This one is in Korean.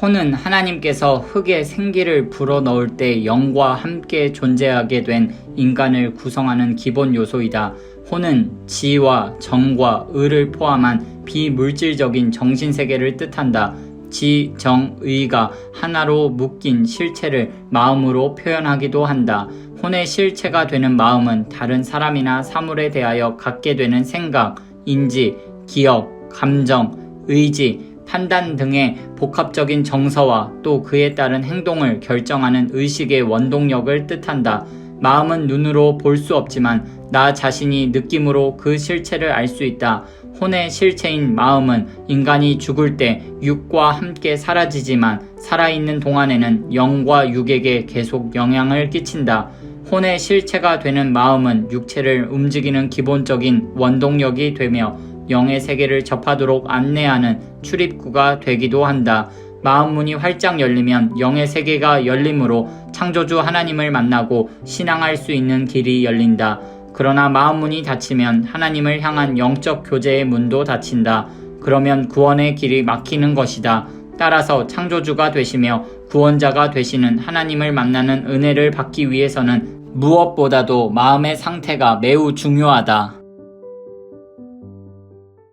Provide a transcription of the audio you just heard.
혼은 하나님께서 흙에 생기를 불어넣을 때 영과 함께 존재하게 된 인간을 구성하는 기본 요소이다. 혼은 지와 정과 의를 포함한 비물질적인 정신세계를 뜻한다. 지, 정, 의가 하나로 묶인 실체를 마음으로 표현하기도 한다. 혼의 실체가 되는 마음은 다른 사람이나 사물에 대하여 갖게 되는 생각, 인지, 기억, 감정, 의지, 판단 등의 복합적인 정서와 또 그에 따른 행동을 결정하는 의식의 원동력을 뜻한다. 마음은 눈으로 볼 수 없지만 나 자신이 느낌으로 그 실체를 알 수 있다. 혼의 실체인 마음은 인간이 죽을 때 육과 함께 사라지지만 살아있는 동안에는 영과 육에게 계속 영향을 끼친다. 혼의 실체가 되는 마음은 육체를 움직이는 기본적인 원동력이 되며 영의 세계를 접하도록 안내하는 출입구가 되기도 한다. 마음 문이 활짝 열리면 영의 세계가 열림으로 창조주 하나님을 만나고 신앙할 수 있는 길이 열린다. 그러나 마음 문이 닫히면 하나님을 향한 영적 교제의 문도 닫힌다. 그러면 구원의 길이 막히는 것이다. 따라서 창조주가 되시며 구원자가 되시는 하나님을 만나는 은혜를 받기 위해서는 무엇보다도 마음의 상태가 매우 중요하다.